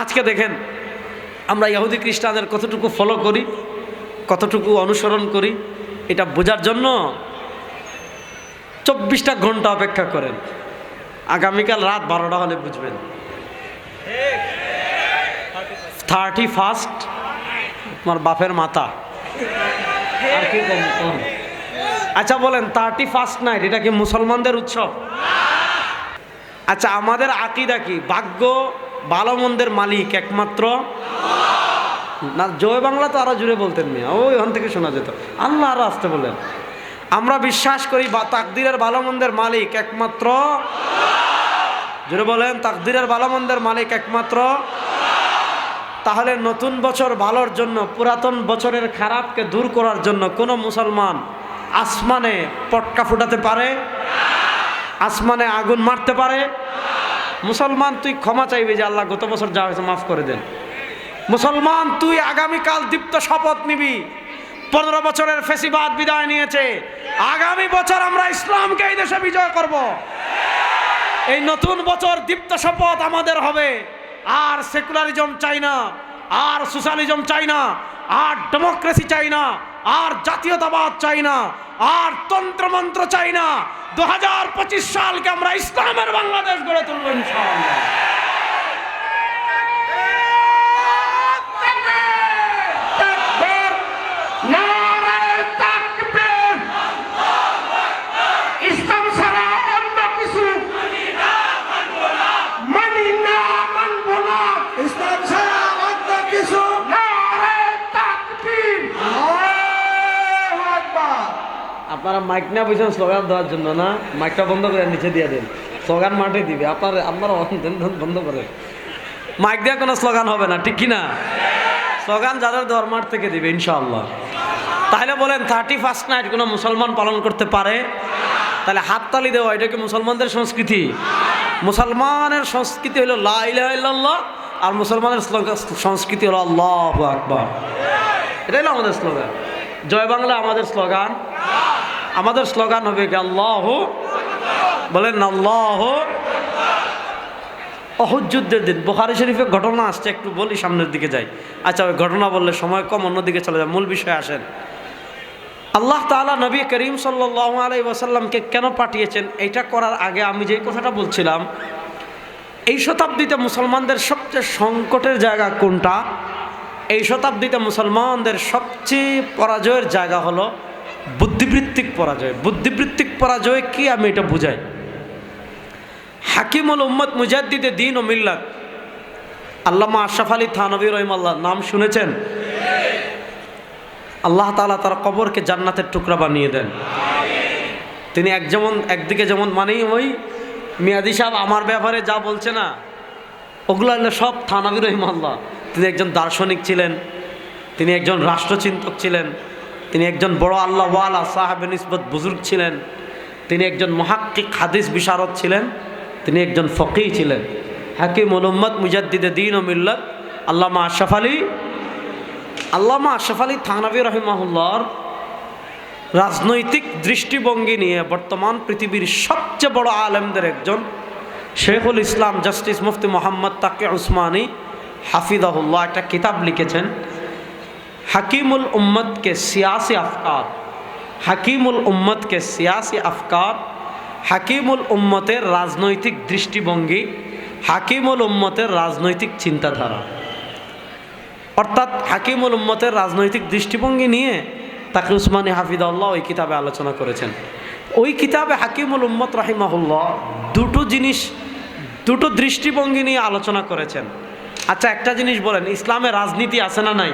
আজকে দেখেন, আমরা ইহুদি খ্রিস্টানদের কতটুকু ফলো করি, কতটুকু অনুসরণ করি, এটা বোঝার জন্য চব্বিশটা ঘণ্টা অপেক্ষা করেন। আগামীকাল রাত বারোটা হলে বুঝবেন। থার্টি ফার্স্ট তোমার বাপের মাথা আচ্ছা বলেন থার্টি ফার্স্ট নাইট এটা কি মুসলমানদের উৎসব? আচ্ছা আমাদের আকিদা কি? ভাগ্য ভালো মন্দের মালিক একমাত্র না, জয় বাংলা তো আরও জুড়ে বলতেন মিয়া। ওই ওখান থেকে শোনা যেত। আল্লাহ আরও আসতে বলেন আমরা বিশ্বাস করি বা তাকদিরের ভালো মন্দের মালিক একমাত্র জুড়ে বলেন, তাকদিরের ভালো মন্দের মালিক একমাত্র তাহলে নতুন বছর ভালোর জন্য, পুরাতন বছরের খারাপকে দূর করার জন্য কোনো মুসলমান আসমানে পটকা ফুটাতে পারে? আসমানে আগুন মারতে পারে? মুসলমান, তুই ক্ষমা চাইবি যে আল্লাহ গত বছর যা হয়েছে মাফ করে দেন। মুসলমান, তুই আগামীকাল দীপ্ত শপথ নিবি। পনেরো বছরের ফেসিবাদ বিদায় নিয়েছে। আগামী বছর আমরা ইসলামকে এই দেশে বিজয় করব। এই নতুন বছর দীপ্ত শপথ আমাদের হবে। আর সেকুলারিজম চাই না, আর সোশ্যালিজম চাই না, আর ডেমোক্রেসি চাই না। আর জাতীয়তাবাদ চাই না, আর তন্ত্রমন্ত্র চাই না। দু হাজার পঁচিশ সালকে আমরা ইসলামের বাংলাদেশ গড়ে তুলব ইনশাআল্লাহ। আপনারা মাইক না বলছেন স্লোগান দেওয়ার জন্য না মাইকটা বন্ধ করে নিচে দিয়ে দেন। স্লোগান মাঠে দিবে, আপনার আপনারা বন্ধ করে। মাইক দিয়ে কোনো স্লোগান হবে না, ঠিক কি না স্লোগান যাদের দেওয়ার মাঠ থেকে দিবে, ইনশাআল্লাহ। তাহলে বলেন থার্টি ফার্স্ট নাইট কোনো মুসলমান পালন করতে পারে? তাহলে হাততালি দেওয়া, এটা কি মুসলমানদের সংস্কৃতি? মুসলমানের সংস্কৃতি হলো লা ইলাহা আর মুসলমানের সংস্কৃতি হলো আল্লাহু আকবার। এটাই হলো আমাদের স্লোগান জয় বাংলা, আমাদের স্লোগান আমাদের স্লোগান হবে কি, আল্লাহ, বলেন আল্লাহ অহযুদ্ধের দিন। বোখারি শরীফে ঘটনা আসছে, একটু বলি সামনের দিকে যাই। আচ্ছা ওই ঘটনা বললে সময় কম, অন্যদিকে চলে যায় মূল বিষয়ে আসেন। আল্লাহ তাআলা নবী করিম সাল্লাল্লাহু আলাইহি ওয়াসাল্লামকে কেন পাঠিয়েছেন, এটা করার আগে আমি যে কথাটা বলছিলাম, এই শতাব্দীতে মুসলমানদের সবচেয়ে সংকটের জায়গা কোনটা? এই শতাব্দীতে মুসলমানদের সবচেয়ে পরাজয়ের জায়গা হলো বুদ্ধিবৃত্তিক পরাজয়। বুদ্ধিবৃত্তিক পরাজয় কি? আমি এটা বুঝাই। হাকিমুল উম্মত মুজাদ্দিদে দিন ও মিল্লাত। আল্লামা আশরাফ আলী থানবী রহিমাল্লাহ নাম শুনেছেন? আল্লাহ তাআলা তার কবরকে জান্নাতের টুকরা বানিয়ে দেন। তিনি এক যেমন, একদিকে যেমন মানেই ওই মিয়াদি সাহেব আমার ব্যাপারে যা বলছে না, ওগুলো হলো সব থানাবি রহিমাল্লাহ তিনি একজন দার্শনিক ছিলেন, তিনি একজন রাষ্ট্রচিন্তক ছিলেন। তিনি একজন বড় আল্লাহ ওয়ালা, সাহাবে নিসবত বুজুর্গ ছিলেন। তিনি একজন মহাক্কিক হাদিস বিশারদ ছিলেন। তিনি একজন ফকি ছিলেন। হাকিম উম্মদ মুজাদ্দিদে দিন ও মিল্লত আল্লামা আশরাফ আলী। আল্লামা আশরাফ আলী থানাবি রহিমাহুল্লাহর রাজনৈতিক দৃষ্টিভঙ্গি নিয়ে বর্তমান পৃথিবীর সবচেয়ে বড় আলেমদের একজন শেখুল ইসলাম জাস্টিস মুফতি মোহাম্মদ তাকে উসমানী হাফিদাহুল্লাহ একটা কিতাব লিখেছেন। হাকিমুল উম্মতকে সিয়াসি আফকার, হাকিমুল উম্মতকে সিয়াসি আফকার, হাকিমুল উম্মতের রাজনৈতিক দৃষ্টিভঙ্গি, হাকিমুল উম্মতের রাজনৈতিক চিন্তাধারা। অর্থাৎ হাকিমুল উম্মতের রাজনৈতিক দৃষ্টিভঙ্গি নিয়ে তাকে উসমানী হাফিদাল্লাহ ওই কিতাবে আলোচনা করেছেন। ওই কিতাবে হাকিমুল উম্মত রাহিমাহুল্লাহ দুটো জিনিস, দুটো দৃষ্টিভঙ্গি নিয়ে আলোচনা করেছেন। আচ্ছা একটা জিনিস বলেন, ইসলামে রাজনীতি আছে না নাই?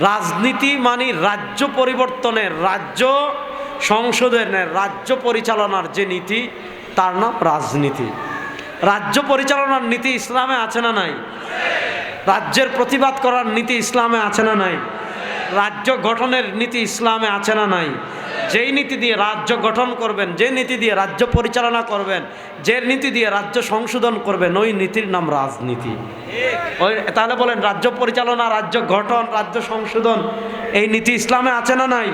রাজনীতি মানে রাজ্য পরিবর্তনের, রাজ্য সংশোধনের, রাজ্য পরিচালনার যে নীতি, তার নাম রাজনীতি। রাজ্য পরিচালনার নীতি ইসলামে আছে না নাই? রাজ্যের প্রতিবাদ করার নীতি ইসলামে আছে না নাই? রাজ্য গঠনের নীতি ইসলামে আছে না নাই? যেই নীতি দিয়ে রাজ্য গঠন করবেন যে নীতি দিয়ে রাজ্য পরিচালনা করবেন, যে নীতি দিয়ে রাজ্য সংশোধন করবেন, ওই নীতির নাম রাজনীতি। ওই, তাহলে বলেন রাজ্য পরিচালনা, রাজ্য গঠন, রাজ্য সংশোধন, এই নীতি ইসলামে আছে না নাই?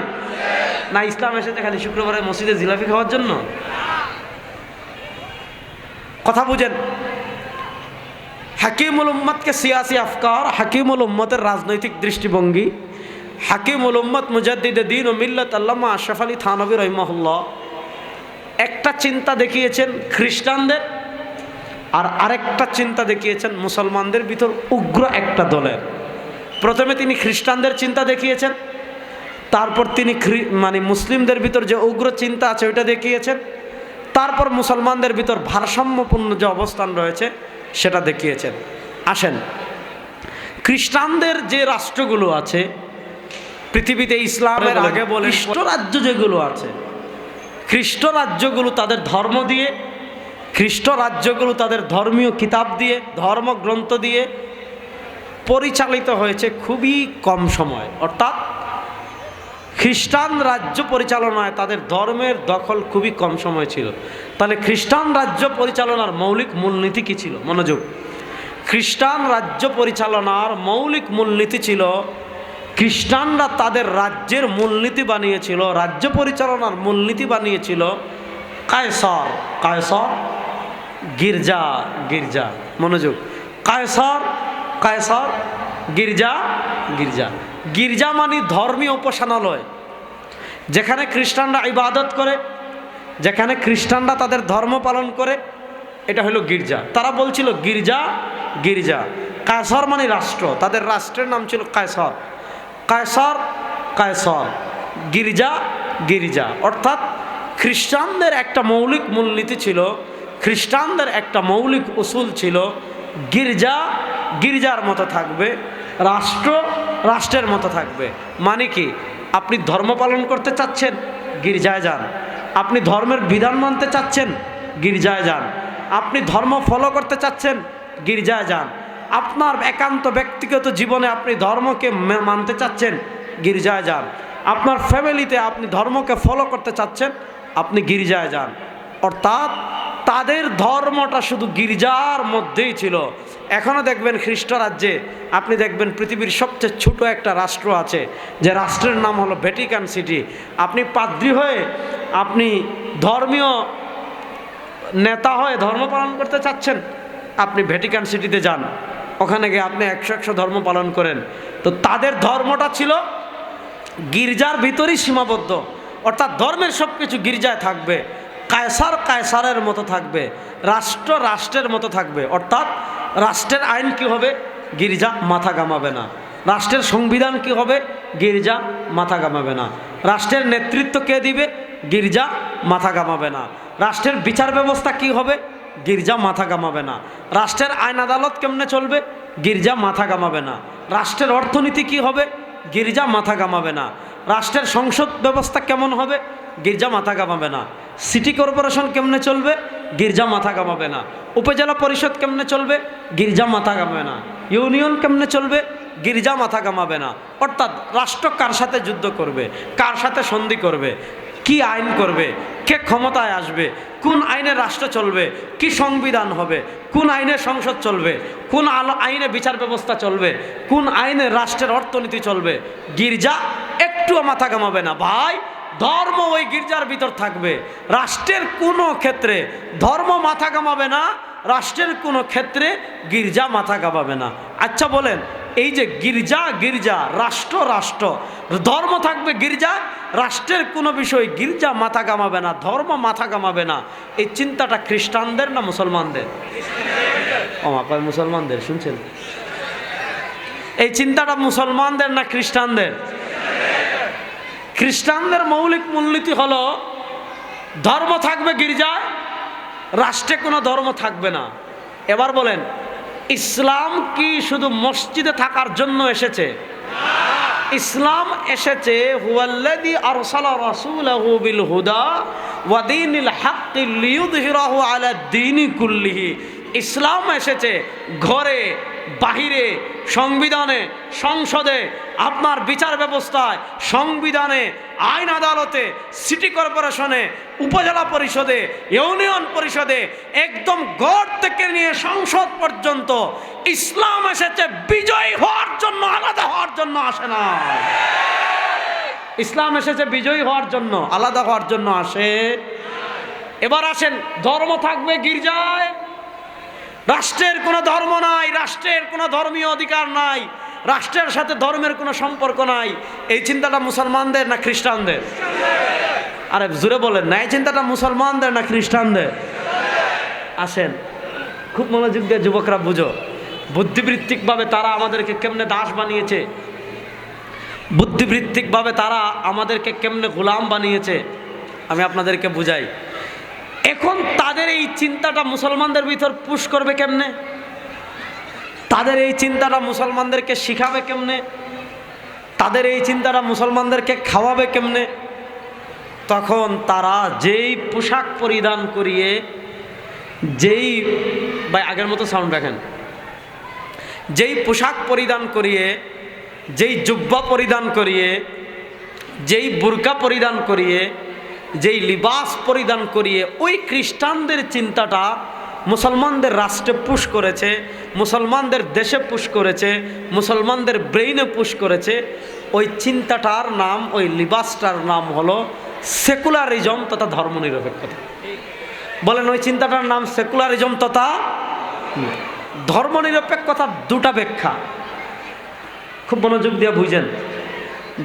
না, ইসলাম এসেছে খালি শুক্রবারে মসজিদে জিলাপি খাওয়ার জন্য? কথা বুঝেন। হাকিমুল উম্মতকে সিয়াসি আফকার, হাকিমুল উম্মতের রাজনৈতিক দৃষ্টিভঙ্গি হাকিমুল উম্মত মুজাদ্দিদ দিন ও মিল্লত আল্লামা আশরাফ আলী থানবী রহিমাহুল্লাহ। একটা চিন্তা দেখিয়েছেন খ্রিস্টানদের, আর আরেকটা চিন্তা দেখিয়েছেন মুসলমানদের ভিতর উগ্র একটা দলের। প্রথমে তিনি খ্রিস্টানদের চিন্তা দেখিয়েছেন, তারপর তিনি মানে মুসলিমদের ভিতর যে উগ্র চিন্তা আছে ওইটা দেখিয়েছেন, তারপর মুসলমানদের ভিতর ভারসাম্যপূর্ণ যে অবস্থান রয়েছে সেটা দেখিয়েছেন। আসেন, খ্রিস্টানদের যে রাষ্ট্রগুলো আছে পৃথিবীতে ইসলামের আগে বলে খ্রিস্ট রাজ্য যেগুলো আছে খ্রিস্ট রাজ্যগুলো তাদের ধর্ম দিয়ে খ্রিস্ট রাজ্যগুলো তাদের ধর্মীয় কিতাব দিয়ে ধর্মগ্রন্থ দিয়ে পরিচালিত হয়েছে খুবই কম সময়। অর্থাৎ খ্রিস্টান রাজ্য পরিচালনায় তাদের ধর্মের দখল খুবই কম সময় ছিল। তাহলে খ্রিস্টান রাজ্য পরিচালনার মৌলিক মূলনীতি কী ছিল? মনোযোগ। খ্রিস্টান রাজ্য পরিচালনার মৌলিক মূলনীতি ছিল খ্রিস্টানরা তাদের রাজ্যের মূলনীতি বানিয়েছিল, রাজ্য পরিচালনার মূলনীতি বানিয়েছিল কায়সর কায়সর গির্জা গির্জা, মনোযোগ। কায়সর কায়সর গির্জা গির্জা। গির্জা মানে ধর্মীয় উপাসনালয়, যেখানে খ্রিস্টানরা ইবাদত করে, যেখানে খ্রিস্টানরা তাদের ধর্ম পালন করে, এটা হলো গির্জা। তারা বলছিল গির্জা গির্জা। কায়সর মানে রাষ্ট্র, তাদের রাষ্ট্রের নাম ছিল কায়সর। কায়সর কায়সর, গির্জা গির্জা। অর্থাৎ খ্রিস্টানদের একটা মৌলিক মূলনীতি ছিল, খ্রিস্টানদের একটা মৌলিক উসুল ছিল, গির্জা, গির্জার মতো থাকবে, রাষ্ট্র, রাষ্ট্রের মতো থাকবে। মানে কি? আপনি ধর্ম পালন করতে চাচ্ছেন, গির্জায় যান। আপনি ধর্মের বিধান মানতে চাচ্ছেন, গির্জায় যান। আপনি ধর্ম ফলো করতে চাচ্ছেন, গির্জায় যান। আপনার একান্ত ব্যক্তিগত জীবনে আপনি ধর্মকে মানতে চাচ্ছেন, গির্জায় যান। আপনার ফ্যামিলিতে আপনি ধর্মকে ফলো করতে চাচ্ছেন, আপনি গির্জায় যান। অর্থাৎ তাদের ধর্মটা শুধু গির্জার মধ্যেই ছিল। এখনও দেখবেন খ্রিস্ট রাজ্যে, আপনি দেখবেন পৃথিবীর সবচেয়ে ছোট একটা রাষ্ট্র আছে। যে রাষ্ট্রের নাম হলো ভ্যাটিকান সিটি আপনি পাদ্রী হয়ে আপনি ধর্মীয় নেতা হয়ে ধর্ম পালন করতে চাচ্ছেন, আপনি ভ্যাটিকান সিটিতে যান। ওখানে গিয়ে আপনি একশো একশো ধর্ম পালন করেন। তো তাদের ধর্মটা ছিল গির্জার ভিতরেই সীমাবদ্ধ। অর্থাৎ ধর্মের সব কিছু গির্জায় থাকবে। কায়সার কায়সারের মতো থাকবে। রাষ্ট্র রাষ্ট্রের মতো থাকবে। অর্থাৎ রাষ্ট্রের আইন কি হবে? গির্জা মাথা গামাবে না। রাষ্ট্রের সংবিধান কি হবে? গির্জা মাথা গামাবে না। রাষ্ট্রের নেতৃত্ব কে দিবে? গির্জা মাথা গামাবে না। রাষ্ট্রের বিচার ব্যবস্থা কি হবে? গির্জা মাথা গামাবে না। রাষ্ট্রের আইন আদালত কেমনে চলবে? গির্জা মাথা গামাবে না। রাষ্ট্রের অর্থনীতি কি হবে? গির্জা মাথা গামাবে না। রাষ্ট্রের সংসদ ব্যবস্থা কেমন হবে? গির্জা মাথা গামাবে না। সিটি কর্পোরেশন কেমনে চলবে? গির্জা মাথা গামাবে না। উপজেলা পরিষদ কেমনে চলবে? গির্জা মাথা গামাবে না। ইউনিয়ন কেমনে চলবে? গির্জা মাথা গামাবে না। অর্থাৎ রাষ্ট্র কার সাথে যুদ্ধ করবে? কার সাথে সন্ধি করবে? কি আইন করবে? কে ক্ষমতায় আসবে? কোন আইনে রাষ্ট্র চলবে? কি সংবিধান হবে? কোন আইনে সংসদ চলবে? কোন আইনে বিচার ব্যবস্থা চলবে? কোন আইনে রাষ্ট্রের অর্থনীতি চলবে? গির্জা একটুও মাথা কামাবে না। ভাই, ধর্ম ওই গির্জার ভিতর থাকবে। রাষ্ট্রের কোনো ক্ষেত্রে ধর্ম মাথা কামাবে না, রাষ্ট্রের কোনো ক্ষেত্রে গির্জা মাথা কামাবে না। আচ্ছা বলেন এই যে গির্জা গির্জা, রাষ্ট্র রাষ্ট্র। ধর্ম থাকবে গির্জা, রাষ্ট্রের কোনো বিষয় গির্জা মাথা কামাবে না, ধর্ম মাথা কামাবে না। এই চিন্তাটা খ্রিস্টানদের না মুসলমানদের? মুসলমানদের, শুনছেন? এই চিন্তাটা মুসলমানদের না খ্রিস্টানদের? খ্রিস্টানদের মৌলিক মূলনীতি হলো, ধর্ম থাকবে গির্জায় রাষ্ট্রে কোনো ধর্ম থাকবে না। এবার বলেন ইসলাম কি শুধু মসজিদে থাকার জন্য এসেছে? ইসলাম এসেছে রাসূলাহু বিল হুদা আলা ইসলাম এসেছে ঘরে বাহিরে, সংবিধানে, সংসদে, আপনার বিচার ব্যবস্থায়, সংবিধানে, আইন আদালতে, সিটি কর্পোরেশনে, উপজেলা পরিষদে, ইউনিয়ন পরিষদে একদম গড় থেকে নিয়ে সংসদ পর্যন্ত ইসলাম এসেছে বিজয়ী হওয়ার জন্য, আলাদা হওয়ার জন্য আসে না। ইসলাম এসেছে বিজয়ী হওয়ার জন্য, আলাদা হওয়ার জন্য আসে। এবার আসেন, ধর্ম থাকবে গির্জায় রাষ্ট্রের কোনো ধর্ম নাই, রাষ্ট্রের কোনো ধর্মীয় অধিকার নাই, রাষ্ট্রের সাথে ধর্মের কোনো সম্পর্ক নাই। এই চিন্তাটা মুসলমানদের না খ্রিস্টানদের? আরে জুড়ে বলেন না, এই চিন্তাটা মুসলমানদের না খ্রিস্টানদের? আসেন, খুব মনোযোগ দিয়ে যুবকরা বুঝো। বুদ্ধিবৃত্তিকভাবে তারা আমাদেরকে কেমনে দাস বানিয়েছে? বুদ্ধিবৃত্তিকভাবে তারা আমাদেরকে কেমনে গোলাম বানিয়েছে? আমি আপনাদেরকে বুঝাই। এখন তাদের এই চিন্তাটা মুসলমানদের ভিতর পুশ করবে কেমনে? তাদের এই চিন্তাটা মুসলমানদেরকে শিখাবে কেমনে? তাদের এই চিন্তাটা মুসলমানদেরকে খাওয়াবে কেমনে? তখন তারা যেই পোশাক পরিধান করিয়ে, যেই, ভাই, আগের মতো সাউন্ড রাখেন। যেই পোশাক পরিধান করিয়ে, যেই জুব্বা পরিধান করিয়ে, যেই বুরকা পরিধান করিয়ে যেই লিবাস পরিধান করিয়ে ওই খ্রিস্টানদের চিন্তাটা মুসলমানদের রাষ্ট্রে পুশ করেছে, মুসলমানদের দেশে পুশ করেছে, মুসলমানদের ব্রেইনে পুশ করেছে, ওই চিন্তাটার নাম, ওই লিবাসটার নাম হলো সেকুলারিজম তথা ধর্মনিরপেক্ষতা। বলেন, ওই চিন্তাটার নাম সেকুলারিজম তথা ধর্মনিরপেক্ষতার দুটা ব্যাখ্যা। খুব মনোযোগ দিয়ে বুঝেন।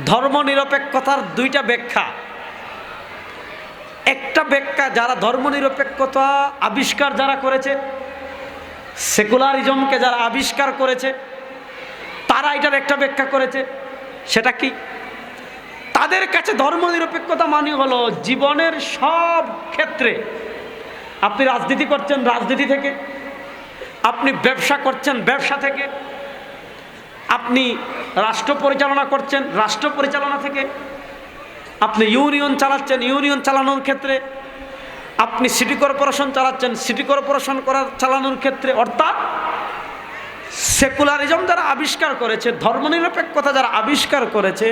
ধর্মনিরপেক্ষতার দুইটা ব্যাখ্যা। একটা ব্যাখ্যা, যারা ধর্মনিরপেক্ষতা আবিষ্কার যারা করেছে, সেকুলারিজমকে যারা আবিষ্কার করেছে, তারা এটার একটা ব্যাখ্যা করেছে, সেটা কি? তাদের কাছে ধর্মনিরপেক্ষতা মানে হলো জীবনের সব ক্ষেত্রে আপনি রাজনীতি করছেন রাজনীতি থেকে, আপনি ব্যবসা করছেন ব্যবসা থেকে, আপনি রাষ্ট্র পরিচালনা করছেন রাষ্ট্র পরিচালনা থেকে আপনি ইউনিয়ন চালাচ্ছেন, ইউনিয়ন চালানোর ক্ষেত্রে আপনি সিটি কর্পোরেশন চালাচ্ছেন, সিটি কর্পোরেশন করার চালানোর ক্ষেত্রে অর্থাৎ সেকুলারিজম যারা আবিষ্কার করেছে, ধর্মনিরপেক্ষতা যারা আবিষ্কার করেছে,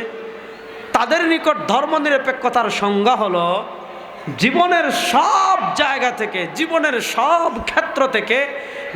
তাদের নিকট ধর্মনিরপেক্ষতার সংজ্ঞা হলো জীবনের সব জায়গা থেকে, জীবনের সব ক্ষেত্র থেকে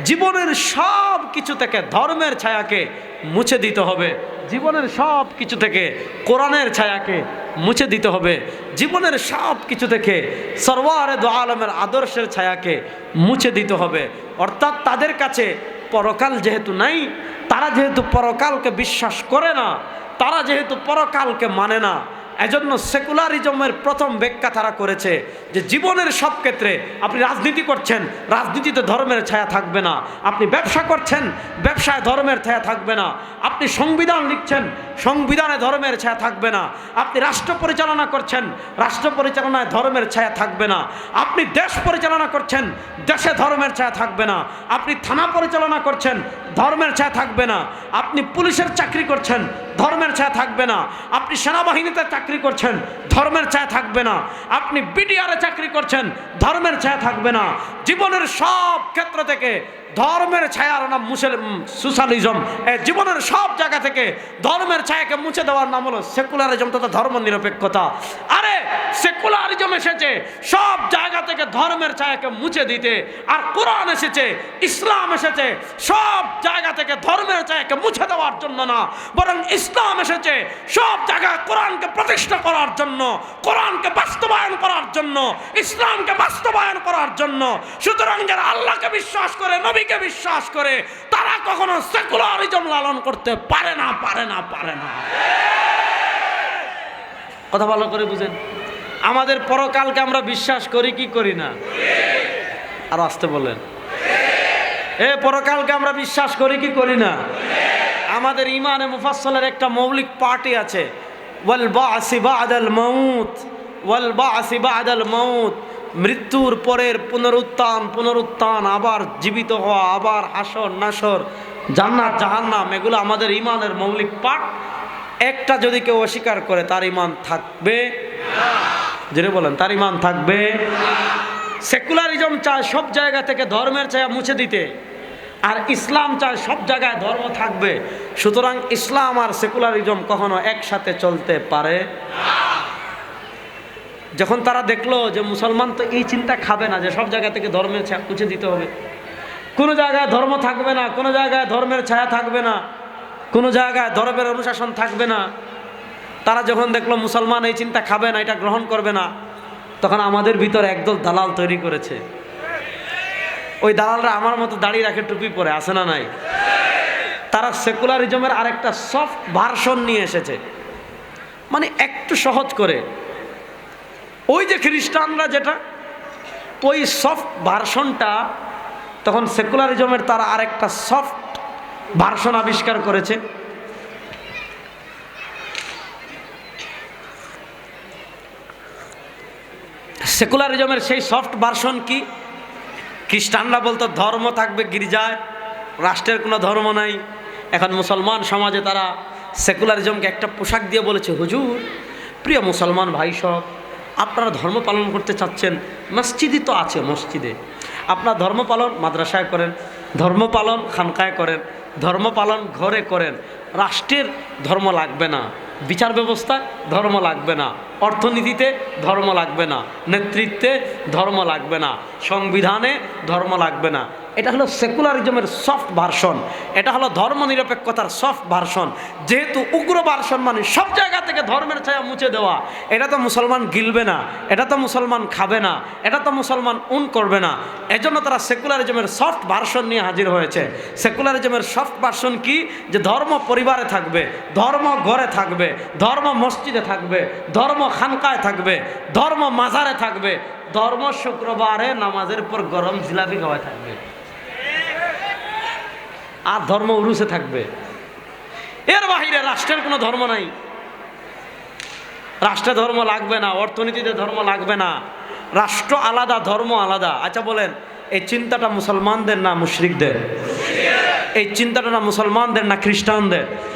জীবনের সব কিছু থেকে ধর্মের ছায়াকে মুছে দিতে হবে। জীবনের সব কিছু থেকে কোরআনের ছায়াকে মুছে দিতে হবে। জীবনের সব কিছু থেকে সরওয়ারে দো আলমের আদর্শের ছায়াকে মুছে দিতে হবে। অর্থাৎ তাদের কাছে পরকাল যেহেতু নাই, তারা যেহেতু পরকালকে বিশ্বাস করে না, তারা যেহেতু পরকালকে মানে না এজন্য সেকুলারিজমের প্রথম ব্যাখ্যা তারা করেছে যে জীবনের সব ক্ষেত্রে আপনি রাজনীতি করছেন, রাজনীতিতে ধর্মের ছায়া থাকবে না। আপনি ব্যবসা করছেন, ব্যবসায় ধর্মের ছায়া থাকবে না। আপনি সংবিধান লিখছেন, সংবিধানে ধর্মের ছায়া থাকবে না। আপনি রাষ্ট্র পরিচালনা করছেন, রাষ্ট্র পরিচালনায় ধর্মের ছায়া থাকবে না। আপনি দেশ পরিচালনা করছেন, দেশে ধর্মের ছায়া থাকবে না। আপনি থানা পরিচালনা করছেন, ধর্মের ছায়া থাকবে না। আপনি পুলিশের চাকরি করছেন ধর্মের ছায়া থাকবে না। আপনি সেনাবাহিনীতে চাকরি করছেন, ধর্মের ছায়া থাকবে না। আপনি বিডিআরে চাকরি করছেন, ধর্মের ছায়া থাকবে না। জীবনের সব ক্ষেত্র থেকে ধর্মের ছায়ার নাম মুসলিম সোশ্যালিজম। জীবনের সব জায়গা থেকে ধর্মের ছায়াকে মুছে দেওয়ার নাম হলো সেকুলারিজম তথা ধর্ম নিরপেক্ষতা আরে, সেকুলারিজম এসেছে সব জায়গা থেকে ধর্মের ছায়াকে মুছে দিতে। আর কোরআন এসেছে, ইসলাম এসেছে, সব জায়গা থেকে ধর্মের ছায়াকে মুছে দেওয়ার জন্য না। বরং ইসলাম এসেছে, সব জায়গায় কোরআনকে প্রতিষ্ঠা করার জন্য, কোরআনকে বাস্তবায়ন করার জন্য, ইসলামকে বাস্তবায়ন করার জন্য। সুতরাং যারা আল্লাহকে বিশ্বাস করে নবীকে বিশ্বাস করে, তারা কখনো সেকুলারিজম লালন করতে পারে না পারে না পারে না। কথা ভালো করে বুঝেন। আমাদের পরকালকে আমরা বিশ্বাস করি কি করি না? আর আসতে বলেন। এ পরকালকে আমরা বিশ্বাস করি কি করি না? আমাদের ইমানে মুফাসলের একটা মৌলিক পার্টি আছে। ওয়াল বাসি বাদাল মাউত। ওয়াল বাসি আদাল মাউত। মৃত্যুর পরের পুনরুত্থান পুনরুত্থান, আবার জীবিত হওয়া, আবার হাসর, নাসর, জান্নাত, জাহান্নাম, এগুলো আমাদের ইমানের মৌলিক পাঠ। একটা যদি কেউ অস্বীকার করে, তার ইমান থাকবে। যেটা বলেন, তার ইমান থাকবে। সেকুলারিজম চায় সব জায়গা থেকে ধর্মের ছায়া মুছে দিতে, আর ইসলাম চায় সব জায়গায় ধর্ম থাকবে। সুতরাং ইসলাম আর সেকুলারিজম কখনো একসাথে চলতে পারে যখন তারা দেখল যে মুসলমান তো এই চিন্তা খাবে না যে সব জায়গা থেকে ধর্মের ছায়া মুছে দিতে হবে। কোনো জায়গায় ধর্ম থাকবে না, কোনো জায়গায় ধর্মের ছায়া থাকবে না, কোনো জায়গায় ধর্মের অনুশাসন থাকবে না। তারা যখন দেখল মুসলমান এই চিন্তা খাবে না, এটা গ্রহণ করবে না, তখন আমাদের ভিতর একদল দালাল তৈরি করেছে। ওই দালালরা আমার মতো দাঁড়িয়ে রাখে, টুপি পরে আসে না নাই? তারা সেকুলারিজমের আরেকটা সফট ভার্সন নিয়ে এসেছে। মানে একটু সহজ করে ওই যে খ্রিস্টানরা যেটা, ওই সফট ভার্সনটা, তখন সেকুলারিজমের তারা আরেকটা সফট ভার্সন আবিষ্কার করেছে। সেকুলারিজমের সেই সফট ভার্সন কি? খ্রিস্টানরা বলতো, ধর্ম থাকবে গির্জায়, রাষ্ট্রের কোনো ধর্ম নাই। এখন মুসলমান সমাজে তারা সেকুলারিজমকে একটা পোশাক দিয়ে বলেছে, হুজুর, প্রিয় মুসলমান ভাই সব আপনারা ধর্ম পালন করতে চাচ্ছেন, মসজিদই তো আছে মসজিদে। আপনার ধর্ম পালন মাদ্রাসায় করেন, ধর্ম পালন খানকায় করেন, ধর্ম পালন ঘরে করেন, রাষ্ট্রের ধর্ম লাগবে না, বিচার ব্যবস্থা ধর্ম লাগবে না। অর্থনীতিতে ধর্ম লাগবে না, নেতৃত্বে ধর্ম লাগবে না, সংবিধানে ধর্ম লাগবে না। এটা হলো সেকুলারিজমের সফট ভার্সন এটা হলো ধর্মনিরপেক্ষতার সফট ভার্সন যেহেতু উগ্র ভার্সন মানে সব জায়গা থেকে ধর্মের ছায়া মুছে দেওয়া। এটা তো মুসলমান গিলবে না, এটা তো মুসলমান খাবে না, এটা তো মুসলমান উন করবে না। এজন্য তারা সেকুলারিজমের সফট ভার্সন নিয়ে হাজির হয়েছে। সেকুলারিজমের সফট ভার্সন কি? যে ধর্ম পরিবারে থাকবে, ধর্ম ঘরে থাকবে, ধর্ম মসজিদে থাকবে, ধর্ম খানকায় থাকবে, ধর্ম মাজারে থাকবে, ধর্ম শুক্রবারে নামাজের পর গরম জিলাপি খাওয়ায় থাকবে। আর ধর্ম উরুসে থাকবে। এর বাহিরে রাষ্ট্রের কোনো ধর্ম নাই। রাষ্ট্রে ধর্ম লাগবে না, অর্থনীতিতে ধর্ম লাগবে না। রাষ্ট্র আলাদা, ধর্ম আলাদা। আচ্ছা বলেন, এই চিন্তাটা মুসলমানদের না মুশরিকদের? এই চিন্তাটা না মুসলমানদের না খ্রিস্টানদের?